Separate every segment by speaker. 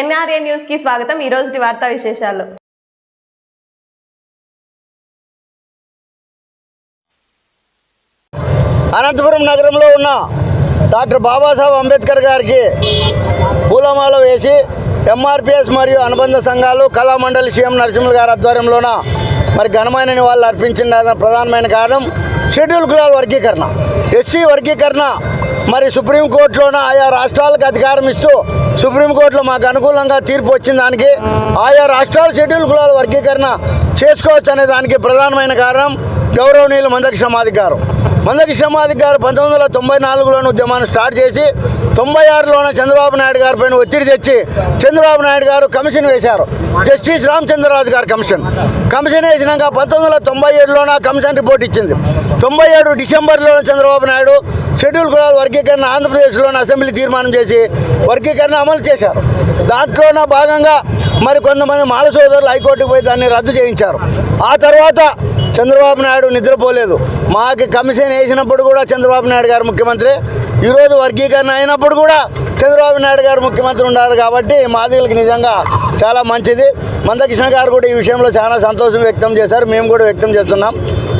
Speaker 1: NRA న్యూస్కి స్వాగతం. ఈ రోజు వార్తా విశేషాలు.
Speaker 2: అనంతపురం నగరంలో ఉన్న డాక్టర్ బాబాసాహెబ్ అంబేద్కర్ గారికి పూలమాల వేసి ఎంఆర్పిఎస్ మరియు అనుబంధ సంఘాలు కళామండలి సీఎం నరసింహుల గారి ఆధ్వర్యంలోన మరి ఘనమైన నివాళులు అర్పించిన ప్రధానమైన కారణం షెడ్యూల్ కులాల వర్గీకరణ. ఎస్సీ వర్గీకరణ మరి సుప్రీంకోర్టులోన ఆయా రాష్ట్రాలకు అధికారం ఇస్తూ సుప్రీంకోర్టులో మాకు అనుకూలంగా తీర్పు వచ్చిన దానికి ఆయా రాష్ట్రాల షెడ్యూల్ కులాల వర్గీకరణ చేసుకోవచ్చు అనే దానికి ప్రధానమైన కారణం గౌరవనీయులు మందకి సమాధికారం మందకి సమాధి పంతొమ్మిది వందల తొంభై నాలుగులోనే ఉద్యమాన్ని స్టార్ట్ చేసి తొంభై ఆరులోనే చంద్రబాబు నాయుడు గారి పైన ఒత్తిడి తెచ్చి చంద్రబాబు నాయుడు గారు కమిషన్ వేశారు. జస్టిస్ రామచంద్రరాజు గారు కమిషన్. కమిషన్ వేసినాక పంతొమ్మిది వందల తొంభై ఏడులోన కమిషన్ రిపోర్ట్ ఇచ్చింది. తొంభై ఏడు డిసెంబర్లోనే చంద్రబాబు నాయుడు షెడ్యూల్ కులాల వర్గీకరణ ఆంధ్రప్రదేశ్లోని అసెంబ్లీ తీర్మానం చేసి వర్గీకరణ అమలు చేశారు. దాంట్లోనే భాగంగా మరి కొంతమంది మాల సోదరులు హైకోర్టుకు పోయి దాన్ని రద్దు చేయించారు. ఆ తర్వాత చంద్రబాబు నాయుడు నిద్రపోలేదు. మాకు కమిషన్ వేసినప్పుడు కూడా చంద్రబాబు నాయుడు గారు ముఖ్యమంత్రి. ఈరోజు వర్గీకరణ అయినప్పుడు కూడా చంద్రబాబు నాయుడు గారు ముఖ్యమంత్రి ఉన్నారు కాబట్టి మాదిగలకు నిజంగా చాలా మంచిది. మందకృష్ణ గారు కూడా ఈ విషయంలో చాలా సంతోషం వ్యక్తం చేశారు. మేము కూడా వ్యక్తం చేస్తున్నాం.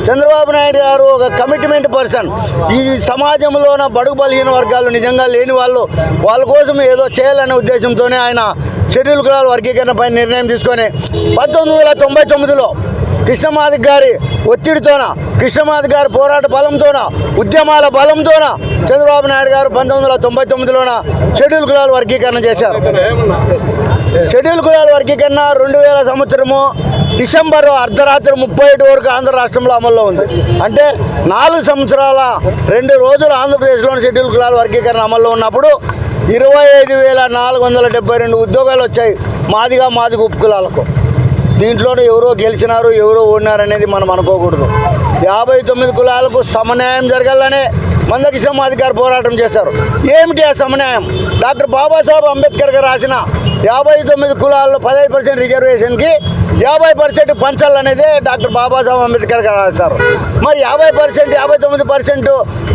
Speaker 2: చంద్రబాబు నాయుడు గారు ఒక కమిట్మెంట్ పర్సన్ ఈ సమాజంలోన బడుగు బలహీన వర్గాలు నిజంగా లేని వాళ్ళు. వాళ్ళ కోసం ఏదో చేయాలనే ఉద్దేశంతోనే ఆయన షెడ్యూల్ కులాల వర్గీకరణ పైన నిర్ణయం తీసుకొని పంతొమ్మిది వందల తొంభై తొమ్మిదిలో కృష్ణమాది గారి ఒత్తిడితోన కృష్ణమాది గారి పోరాట బలంతోన ఉద్యమాల బలంతోన చంద్రబాబు నాయుడు గారు పంతొమ్మిది వందల తొంభై తొమ్మిదిలోన షెడ్యూల్ కులాల వర్గీకరణ చేశారు. షెడ్యూల్ కులాల వర్గీకరణ రెండు వేల సంవత్సరము డిసెంబర్ అర్ధరాత్రి ముప్పై ఏడు వరకు ఆంధ్ర రాష్ట్రంలో అమల్లో ఉంది. అంటే నాలుగు సంవత్సరాల రెండు రోజులు ఆంధ్రప్రదేశ్లోని షెడ్యూల్ కులాల వర్గీకరణ అమల్లో ఉన్నప్పుడు ఇరవై ఐదు వేల నాలుగు వందల డెబ్బై రెండు ఉద్యోగాలు వచ్చాయి మాదిగా మాదిగ ఉప్పు కులాలకు. దీంట్లోనే ఎవరో గెలిచినారు ఎవరో ఓడినారు అనేది మనం అనుకోకూడదు. యాభై తొమ్మిది కులాలకు సమన్యాయం జరగాలనే మందకి అధికారి పోరాటం చేశారు. ఏమిటి ఆ సమన్యాయం? డాక్టర్ బాబాసాహెబ్ అంబేద్కర్ గారు రాసిన యాభై తొమ్మిది కులాల్లో పదహైదు పర్సెంట్ రిజర్వేషన్కి యాభై పర్సెంట్ పంచాలనేదే డాక్టర్ బాబాసాహెబ్ అంబేద్కర్ గారు రాశారు. మరి యాభై పర్సెంట్ యాభై తొమ్మిది పర్సెంట్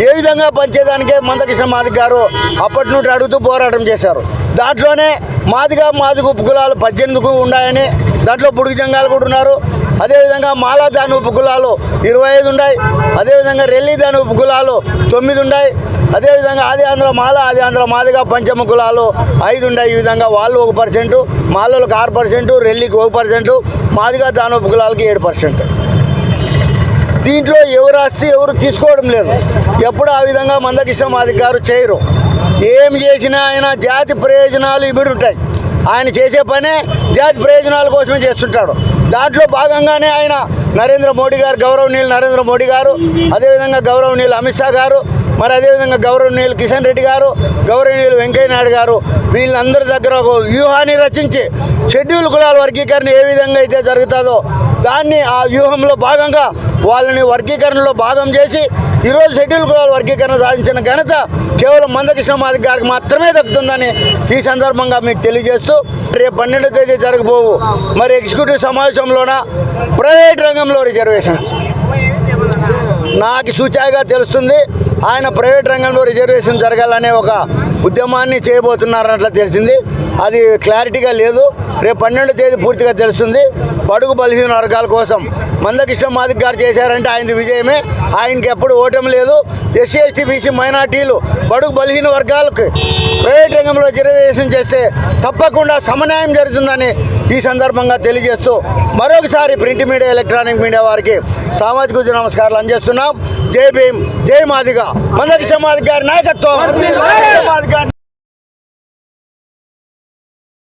Speaker 2: ఏ విధంగా పంచేదానికే మందకృష్ణ మాదిగ గారు అప్పటి నుండి అడుగుతూ పోరాటం చేశారు. దాంట్లోనే మాదిగా మాదిగ ఉప కులాలు పద్దెనిమిదికు ఉన్నాయని దాంట్లో బుడుగు జంగాలు కూడా ఉన్నారు. అదేవిధంగా మాలా దాని ఉప కులాలు ఇరవై ఐదు ఉన్నాయి. అదేవిధంగా రెల్లి దాని ఉప కులాలు తొమ్మిది ఉన్నాయి. అదేవిధంగా ఆది ఆంధ్ర మాల ఆది ఆంధ్ర మాదిగా పంచమ కులాలు ఐదు ఉన్నాయి. ఈ విధంగా వాళ్ళు ఒక పర్సెంటు మాలలకు ఆరు పర్సెంటు రెల్లికి ఒక పర్సెంటు మాదిగా దాని ఉప కులాలకి ఏడు పర్సెంట్. దీంట్లో ఎవరు ఆస్తి ఎవరు తీసుకోవడం లేదు. ఎప్పుడు ఆ విధంగా మందకృష్ణ మాదిగ గారు చేయరు. ఏం చేసినా ఆయన జాతి ప్రయోజనాలు ఇమిడుంటాయి. ఆయన చేసే పనే జాతి ప్రయోజనాల కోసమే చేస్తుంటాడు. దాంట్లో భాగంగానే ఆయన నరేంద్ర మోడీ గారు గౌరవనీయులు నరేంద్ర మోడీ గారు అదేవిధంగా గౌరవనీయులు అమిత్ షా గారు మరి అదేవిధంగా గౌరవనీయులు కిషన్ రెడ్డి గారు గౌరవనీయులు వెంకయ్య నాయుడు గారు వీళ్ళందరి దగ్గర ఒక వ్యూహాన్ని రచించి షెడ్యూల్ కులాల వర్గీకరణ ఏ విధంగా అయితే జరుగుతుందో దాన్ని ఆ వ్యూహంలో భాగంగా వాళ్ళని వర్గీకరణలో భాగం చేసి ఈరోజు షెడ్యూల్ కులాల వర్గీకరణ సాధించిన ఘనత కేవలం మందకృష్ణ మాదిగ గారికి మాత్రమే దక్కుతుందని ఈ సందర్భంగా మీకు తెలియజేస్తూ రేపు పన్నెండో తేదీ జరగబోవు మరి ఎగ్జిక్యూటివ్ సమావేశంలోన ప్రైవేట్ రంగంలో రిజర్వేషన్స్. నాకు సూచాయిగా తెలుస్తుంది ఆయన ప్రైవేట్ రంగంలో రిజర్వేషన్ జరగాలనే ఒక ఉద్యమాన్ని చేయబోతున్నారన్నట్లు తెలిసింది. అది క్లారిటీగా లేదు. రేపు పన్నెండో తేదీ పూర్తిగా తెలుస్తుంది. బడుగు బలహీన వర్గాల కోసం మందకృష్ణ మాదిక్ గారు చేశారంటే ఆయనది విజయమే. ఆయనకి ఎప్పుడు ఓటం లేదు. ఎస్సీ ఎస్టీ బీసీ మైనార్టీలు బడుగు బలహీన వర్గాలకు ప్రైవేట్ రంగంలో రిజర్వేషన్ చేస్తే తప్పకుండా సమన్యాయం జరుగుతుందని ఈ సందర్భంగా తెలియజేస్తూ మరొకసారి ప్రింట్ మీడియా ఎలక్ట్రానిక్ మీడియా వారికి సామాజిక ఉద్యమ నమస్కారాలు అందజేస్తున్నాం. జై భీమ్ జై మాదిగా. మందకృష్ణ మాదిక్ గారి నాయకత్వం.